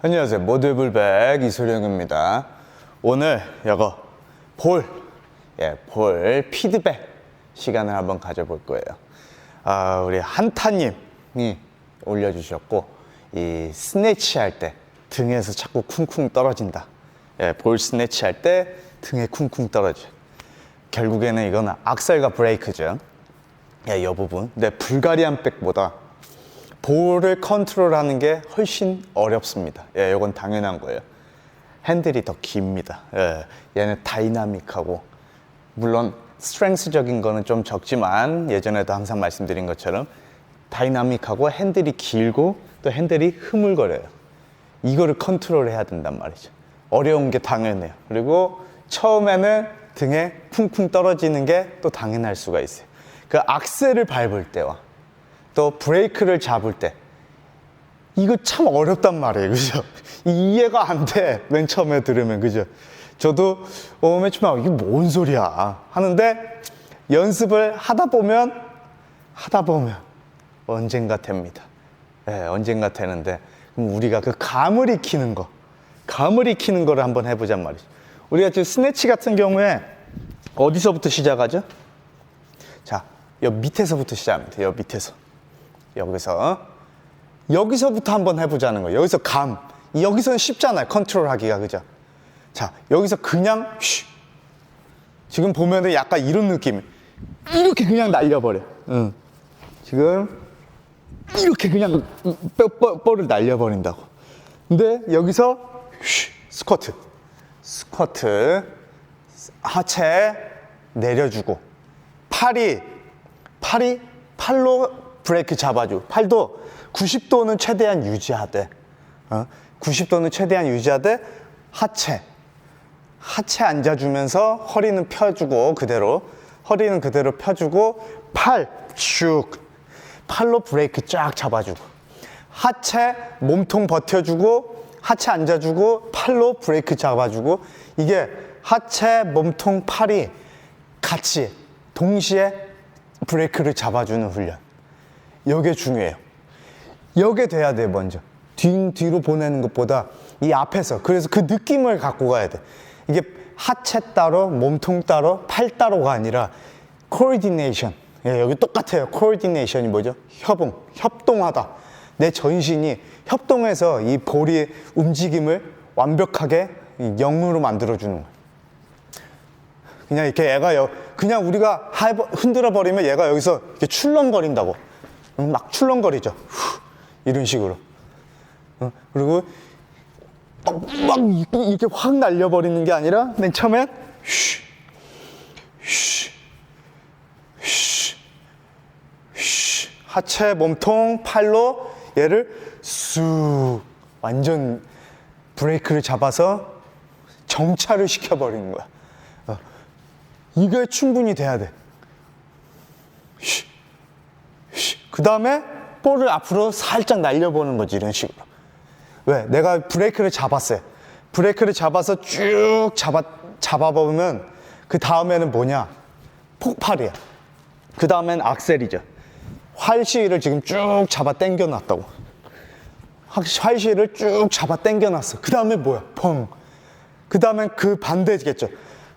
안녕하세요. 모드불백 이소룡입니다. 오늘 이거 볼, 예, 볼 피드백 시간을 한번 가져볼 거예요. 아, 우리 한타님이 올려주셨고, 이 스네치 할 때 등에서 자꾸 쿵쿵 떨어진다. 예, 볼 스네치 할 때 등에 쿵쿵 떨어져. 결국에는 이거는 악셀과 브레이크죠. 예, 이 부분. 근데 불가리안 백보다 볼을 컨트롤하는 게 훨씬 어렵습니다. 예, 이건 당연한 거예요. 핸들이 더 깁니다. 예, 얘는 다이나믹하고 물론 스트렝스적인 거는 좀 적지만 예전에도 항상 말씀드린 것처럼 다이나믹하고 핸들이 길고 또 핸들이 흐물거려요. 이거를 컨트롤해야 된단 말이죠. 어려운 게 당연해요. 그리고 처음에는 등에 쿵쿵 떨어지는 게 또 당연할 수가 있어요. 그 악셀을 밟을 때와 또 브레이크를 잡을 때. 이거 참 어렵단 말이에요. 그죠? 이 이해가 안 돼. 맨 처음에 들으면. 그죠? 저도 어, 맨 처음에 이게 뭔 소리야? 하는데 연습을 하다 보면 하다 보면 언젠가 됩니다. 예, 언젠가 되는데. 그럼 우리가 그 감을 익히는 거 감을 익히는 거를 한번 해보잔 말이죠. 우리가 지금 스네치 같은 경우에 어디서부터 시작하죠? 자, 여 밑에서부터 시작합니다. 여 밑에서. 여기서. 여기서부터 한번 해보자는 거예요. 여기서 감. 여기서는 쉽잖아요. 컨트롤 하기가. 그죠? 자, 여기서 그냥, 쉬. 지금 보면은 약간 이런 느낌. 이렇게 그냥 날려버려. 응. 지금, 이렇게 그냥 뼈, 뼈, 뼈를 날려버린다고. 근데 여기서, 쉬. 스쿼트. 스쿼트. 하체 내려주고. 팔이 팔이 팔로 브레이크 잡아줘. 팔도 90도는 최대한 유지하되, 어? 90도는 최대한 유지하되 하체 하체 앉아주면서 허리는 펴주고 그대로 허리는 그대로 펴주고 팔 쭉 팔로 브레이크 쫙 잡아주고 하체 몸통 버텨주고 하체 앉아주고 팔로 브레이크 잡아주고 이게 하체 몸통 팔이 같이 동시에 브레이크를 잡아주는 훈련. 이게 중요해요. 이게 돼야 돼, 먼저. 뒤, 뒤로 보내는 것보다 이 앞에서. 그래서 그 느낌을 갖고 가야 돼. 이게 하체 따로, 몸통 따로, 팔 따로가 아니라 코디네이션. 예, 여기 똑같아요. 코디네이션이 뭐죠? 협응, 협동하다. 내 전신이 협동해서 이 볼이 움직임을 완벽하게 영으로 만들어주는 거예요. 그냥 이렇게 얘가 여, 그냥 우리가 흔들어 버리면 얘가 여기서 이렇게 출렁거린다고 응, 막 출렁거리죠 후, 이런 식으로 어, 그리고 막, 막 이렇게, 확 날려버리는 게 아니라 맨 처음엔 쉬, 쉬, 쉬, 쉬. 하체 몸통 팔로 얘를 쑥 완전 브레이크를 잡아서 정차를 시켜버리는 거야 이게 충분히 돼야 돼. 그 다음에 볼을 앞으로 살짝 날려보는 거지, 이런 식으로. 왜? 내가 브레이크를 잡았어요. 브레이크를 잡아서 쭉 잡아, 잡아보면 그 다음에는 뭐냐? 폭발이야. 그 다음엔 악셀이죠. 활시위를 지금 쭉 잡아 당겨 놨다고. 활시위를 쭉 잡아 당겨 놨어. 그 다음에 뭐야? 펑. 그 다음엔 그 반대겠죠.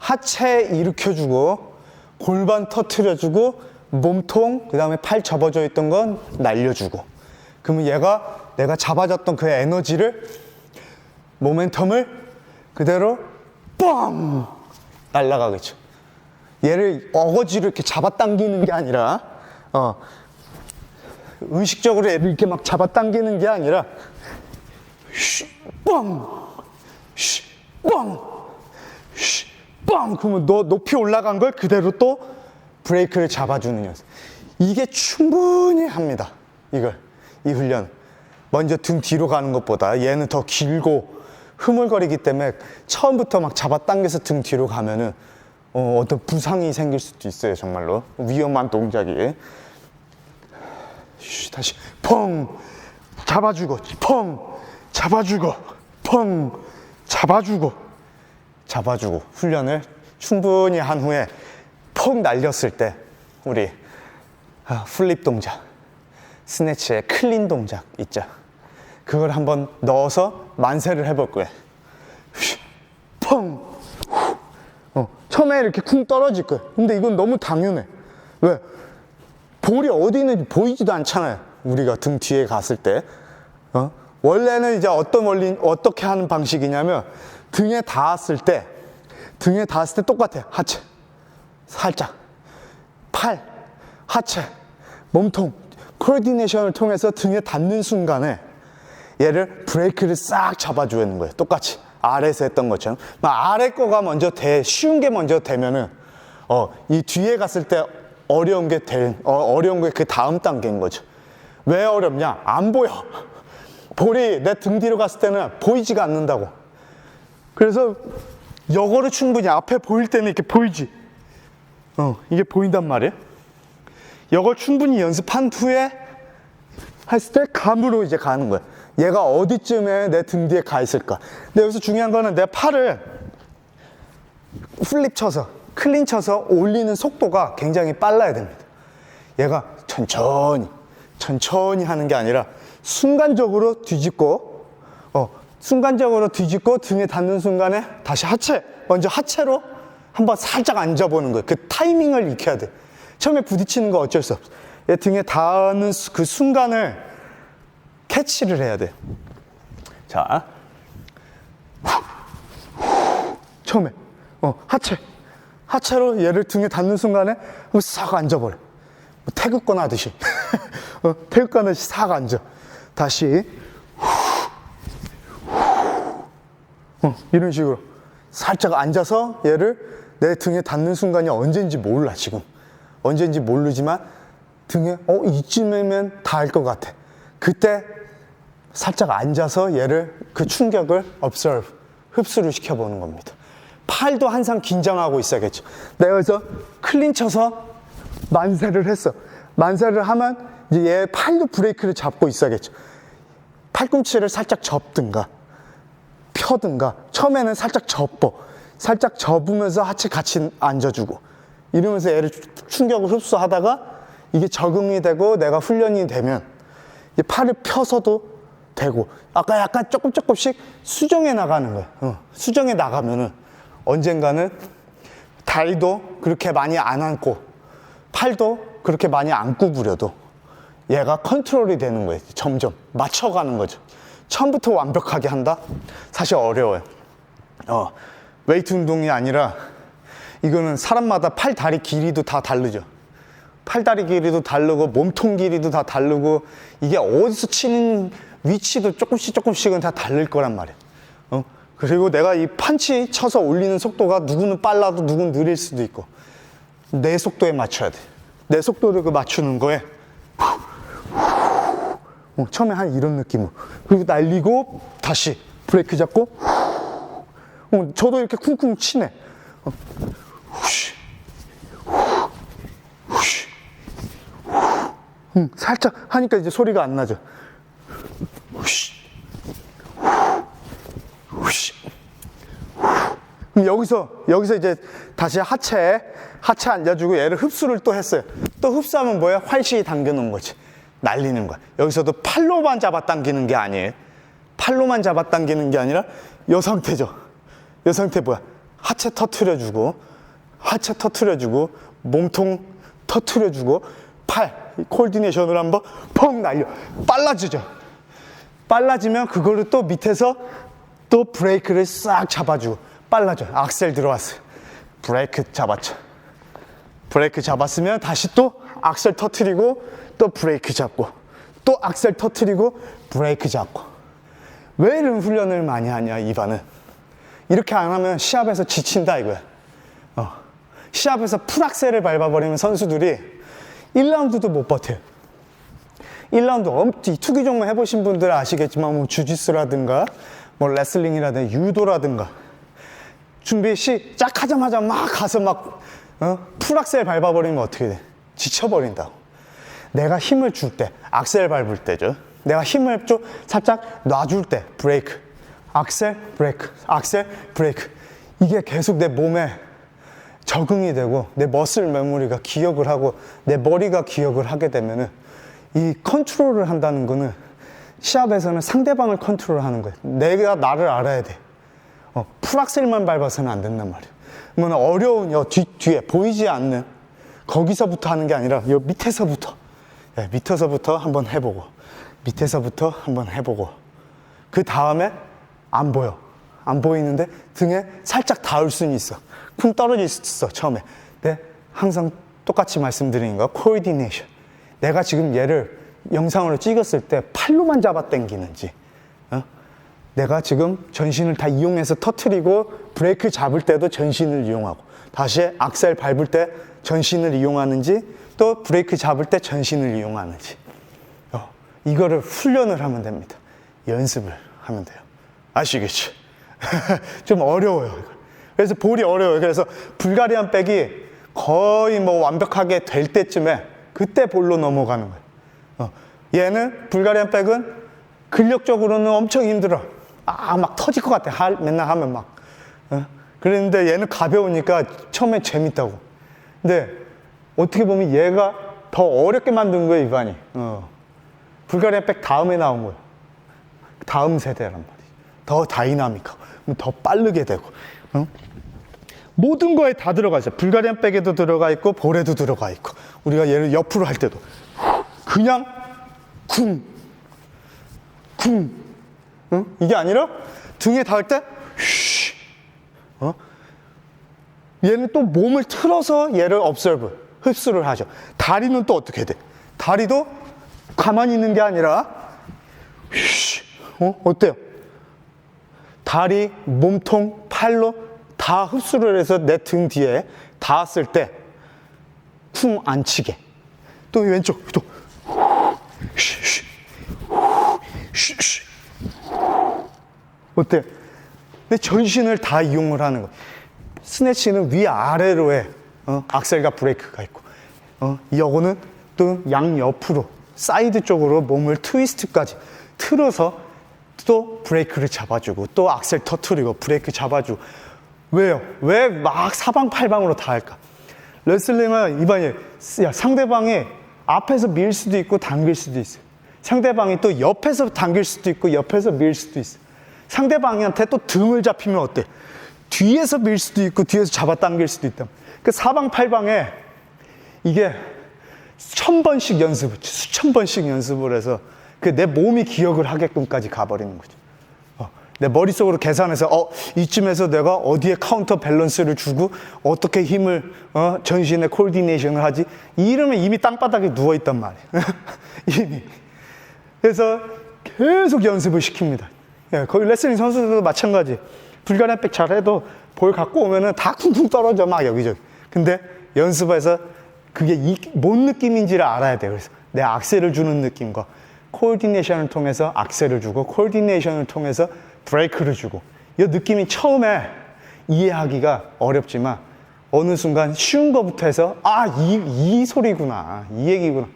하체 일으켜주고 골반 터트려주고 몸통 그 다음에 팔 접어져 있던 건 날려주고. 그러면 얘가 내가 잡아줬던 그 에너지를 모멘텀을 그대로 뻥! 날아가겠죠. 얘를 어거지로 이렇게 잡아당기는 게 아니라 어, 의식적으로 얘를 이렇게 막 잡아당기는 게 아니라 쉬, 뻥, 쉬, 뻥, 쉬, 빵! 그러면 너 높이 올라간 걸 그대로 또 브레이크를 잡아주는 연습. 이게 충분히 합니다. 이걸. 이 훈련. 먼저 등 뒤로 가는 것보다 얘는 더 길고 흐물거리기 때문에 처음부터 막 잡아당겨서 등 뒤로 가면은 어, 어떤 부상이 생길 수도 있어요. 정말로. 위험한 동작이. 쉬, 다시 펑! 잡아주고, 펑! 잡아주고, 펑! 잡아주고. 잡아주고 훈련을 충분히 한 후에 폭 날렸을 때 우리 아, 플립 동작, 스네치의 클린 동작 있죠. 그걸 한번 넣어서 만세를 해볼 거야. 휘, 펑! 후. 어, 처음에 이렇게 쿵 떨어질 거야. 근데 이건 너무 당연해. 왜? 볼이 어디 있는지 보이지도 않잖아요. 우리가 등 뒤에 갔을 때. 어? 원래는 이제 어떤 원리, 어떻게 하는 방식이냐면 등에 닿았을 때, 등에 닿았을 때 똑같아요. 하체. 살짝. 팔, 하체, 몸통, 코디네이션을 통해서 등에 닿는 순간에 얘를 브레이크를 싹 잡아주는 거예요. 똑같이. 아래에서 했던 것처럼. 막 아래 거가 먼저 돼, 쉬운 게 먼저 되면은, 어, 이 뒤에 갔을 때 어려운 게 될, 어, 어려운 게 그 다음 단계인 거죠. 왜 어렵냐? 안 보여. 볼이 내 등 뒤로 갔을 때는 보이지가 않는다고. 그래서 여거를 충분히 앞에 보일 때는 이렇게 보이지. 어, 이게 보인단 말이에요. 이걸 충분히 연습한 후에 했을 때 감으로 이제 가는 거야. 얘가 어디쯤에 내 등 뒤에 가 있을까. 근데 여기서 중요한 거는 내 팔을 플립 쳐서, 클린 쳐서 올리는 속도가 굉장히 빨라야 됩니다. 얘가 천천히, 천천히 하는 게 아니라 순간적으로 뒤집고, 어, 순간적으로 뒤집고 등에 닿는 순간에 다시 하체, 먼저 하체로 한번 살짝 앉아보는 거예요. 그 타이밍을 익혀야 돼. 처음에 부딪히는 거 어쩔 수 없어. 얘 등에 닿는 수- 그 순간을 캐치를 해야 돼. 자. 처음에, 어, 하체. 하체로 얘를 등에 닿는 순간에 싹 앉아버려. 뭐 태극권 하듯이. 어, 태극권 하듯이 싹 앉아. 다시. 어, 이런 식으로 살짝 앉아서 얘를 내 등에 닿는 순간이 언제인지 몰라 지금. 언제인지 모르지만 등에 어 이쯤이면 닿을 것 같아. 그때 살짝 앉아서 얘를 그 충격을 observe 흡수를 시켜보는 겁니다. 팔도 항상 긴장하고 있어야겠죠. 내가 그래서 클린 쳐서 만세를 했어. 만세를 하면 이제 얘 팔도 브레이크를 잡고 있어야겠죠. 팔꿈치를 살짝 접든가 펴든가. 처음에는 살짝 접어 살짝 접으면서 하체 같이 앉아주고 이러면서 얘를 충격을 흡수하다가 이게 적응이 되고 내가 훈련이 되면 팔을 펴서도 되고 아까 약간 조금 조금씩 수정해 나가는 거야 어, 수정해 나가면은 언젠가는 다리도 그렇게 많이 안 안고 팔도 그렇게 많이 안 구부려도 얘가 컨트롤이 되는 거예요. 점점 맞춰가는 거죠. 처음부터 완벽하게 한다? 사실 어려워요. 어, 웨이트 운동이 아니라 이거는 사람마다 팔, 다리 길이도 다 다르죠. 팔, 다리 길이도 다르고 몸통 길이도 다 다르고 이게 어디서 치는 위치도 조금씩 조금씩은 다 다를 거란 말이에요. 어? 그리고 내가 이 판치 쳐서 올리는 속도가 누구는 빨라도 누구는 느릴 수도 있고 내 속도에 맞춰야 돼. 내 속도를 그 맞추는 거에 어, 처음에 한 이런 느낌으로 그리고 날리고 다시 브레이크 잡고 어, 저도 이렇게 쿵쿵 치네 어, 후시, 후, 후시, 후. 음, 살짝 하니까 이제 소리가 안 나죠 후시, 후, 후시, 후. 그럼 여기서 여기서 이제 다시 하체에 하체 앉아주고 얘를 흡수를 또 했어요. 또 흡수하면 뭐야? 활시 당겨놓은 거지. 날리는 거야. 여기서도 팔로만 잡아당기는 게 아니에요. 팔로만 잡아당기는 게 아니라 요 상태죠. 요 상태 뭐야? 하체 터트려주고 하체 터트려주고 몸통 터트려주고 팔 콜디네이션을 한번 펑 날려 빨라지죠. 빨라지면 그거를 또 밑에서 또 브레이크를 싹 잡아주고 빨라져. 악셀 들어왔어요. 브레이크 잡았죠. 브레이크 잡았으면 다시 또 악셀 터트리고 또 브레이크 잡고 또 악셀 터트리고 브레이크 잡고 왜 이런 훈련을 많이 하냐 이반은 이렇게 안 하면 시합에서 지친다 이거야 어. 시합에서 풀악셀을 밟아버리면 선수들이 1라운드도 못 버텨요 1라운드 엄청 투기 종목 해보신 분들 아시겠지만 뭐 주짓수라든가 뭐 레슬링이라든가 유도라든가 준비 시작 하자마자 막 가서 막 어? 풀악셀 밟아버리면 어떻게 돼? 지쳐버린다고. 내가 힘을 줄 때, 악셀 밟을 때죠. 내가 힘을 좀 살짝 놔줄 때, 브레이크. 악셀, 브레이크. 악셀, 브레이크. 이게 계속 내 몸에 적응이 되고 내 머슬 메모리가 기억을 하고 내 머리가 기억을 하게 되면은 이 컨트롤을 한다는 거는 시합에서는 상대방을 컨트롤하는 거예요. 내가 나를 알아야 돼. 어, 풀악셀만 밟아서는 안 된단 말이에요. 그러면 어려운 요 뒤, 뒤에 보이지 않는 거기서부터 하는 게 아니라 요 밑에서부터 예, 밑에서부터 한번 해보고 밑에서부터 한번 해보고 그 다음에 안 보여. 안 보이는데 등에 살짝 닿을 수는 있어. 쿵 떨어져 있어, 처음에. 근데 항상 똑같이 말씀드리는 거, 코디네이션. 내가 지금 얘를 영상으로 찍었을 때 팔로만 잡아 당기는지, 어? 내가 지금 전신을 다 이용해서 터트리고 브레이크 잡을 때도 전신을 이용하고 다시 악셀 밟을 때 전신을 이용하는지 또 브레이크 잡을 때 전신을 이용하는지 어, 이거를 훈련을 하면 됩니다. 연습을 하면 돼요. 아시겠죠? 좀 어려워요. 그래서 볼이 어려워요. 그래서 불가리안 백이 거의 뭐 완벽하게 될 때쯤에 그때 볼로 넘어가는 거예요. 어, 얘는 불가리안 백은 근력적으로는 엄청 힘들어. 아, 막 터질 것 같아. 할, 맨날 하면 막. 어? 그랬는데 얘는 가벼우니까 처음에 재밌다고. 근데 어떻게 보면 얘가 더 어렵게 만든 거예요, 이반이. 어. 불가리안 백 다음에 나온 거예요. 다음 세대란 말이죠. 더 다이나믹하고, 더 빠르게 되고. 어? 모든 거에 다 들어가 있어요. 불가리안 백에도 들어가 있고, 볼에도 들어가 있고. 우리가 얘를 옆으로 할 때도. 그냥 쿵, 쿵. 응? 이게 아니라 등에 닿을 때, 쉬. 어? 얘는 또 몸을 틀어서 얘를 observe, 흡수를 하죠. 다리는 또 어떻게 돼? 다리도 가만히 있는 게 아니라, 쉬. 어? 어때요? 다리, 몸통, 팔로 다 흡수를 해서 내 등 뒤에 닿았을 때, 쿵 안 치게. 또 왼쪽, 또. 어때요? 내 전신을 다 이용을 하는 거. 스네치는 위 아래로의 어, 악셀과 브레이크가 있고, 어, 이거는 또 양 옆으로, 사이드 쪽으로 몸을 트위스트까지 틀어서 또 브레이크를 잡아주고, 또 악셀 터트리고, 브레이크 잡아주고. 왜요? 왜 막 사방팔방으로 다 할까? 레슬링은 이반이 야, 상대방이 앞에서 밀 수도 있고 당길 수도 있어요. 상대방이 또 옆에서 당길 수도 있고 옆에서 밀 수도 있어요. 상대방한테 또 등을 잡히면 어때? 뒤에서 밀 수도 있고 뒤에서 잡아 당길 수도 있다. 그 사방팔방에 이게 천 번씩 연습, 수천 번씩 연습을 해서 그 내 몸이 기억을 하게끔까지 가버리는 거죠. 어, 내 머릿속으로 계산해서 어 이쯤에서 내가 어디에 카운터 밸런스를 주고 어떻게 힘을 어, 전신에 콜디네이션을 하지 이러면 이미 땅바닥에 누워 있단 말이에요. 이미 그래서 계속 연습을 시킵니다. 예, 거기 레슬링 선수들도 마찬가지. 불가리안 백 잘해도 볼 갖고 오면은 다 쿵쿵 떨어져 막 여기저기. 근데 연습해서 그게 이, 뭔 느낌인지를 알아야 돼요. 그래서 내 악셀을 주는 느낌과 코디네이션을 통해서 악셀을 주고 코디네이션을 통해서 브레이크를 주고 이 느낌이 처음에 이해하기가 어렵지만 어느 순간 쉬운 거부터 해서 아, 이, 이 소리구나. 이 얘기구나.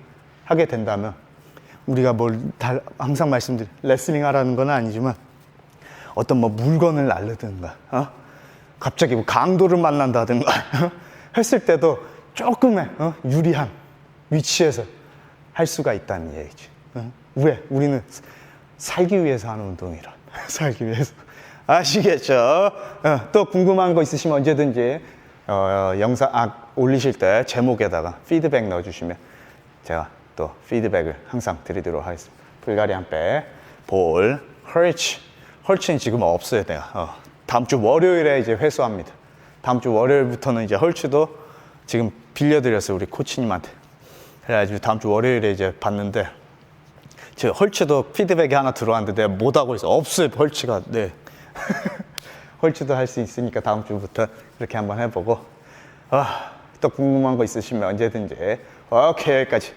하게 된다면 우리가 뭘 다, 항상 말씀드린 레슬링 하라는 건 아니지만 어떤 뭐 물건을 날르든가 어? 갑자기 뭐 강도를 만난다든가 했을 때도 조금의 어? 유리한 위치에서 할 수가 있다는 얘기지. 어? 왜? 우리는 살기 위해서 하는 운동이라. 살기 위해서. 아시겠죠? 어, 또 궁금한 거 있으시면 언제든지 어, 영상 아, 올리실 때 제목에다가 피드백 넣어주시면 제가 또 피드백을 항상 드리도록 하겠습니다. 불가리안 백, 볼, 헐치. 헐치는 지금 없어요, 내가. 어, 다음 주 월요일에 이제 회수합니다. 다음 주 월요일부터는 이제 헐치도 지금 빌려드렸어요, 우리 코치님한테. 그래가지고 다음 주 월요일에 이제 봤는데, 저 헐치도 피드백이 하나 들어왔는데 내가 못하고 있어. 없어요, 헐치가. 네. 헐치도 할 수 있으니까 다음 주부터 그렇게 한번 해보고, 아, 또 궁금한 거 있으시면 언제든지. 오케이, 여기까지.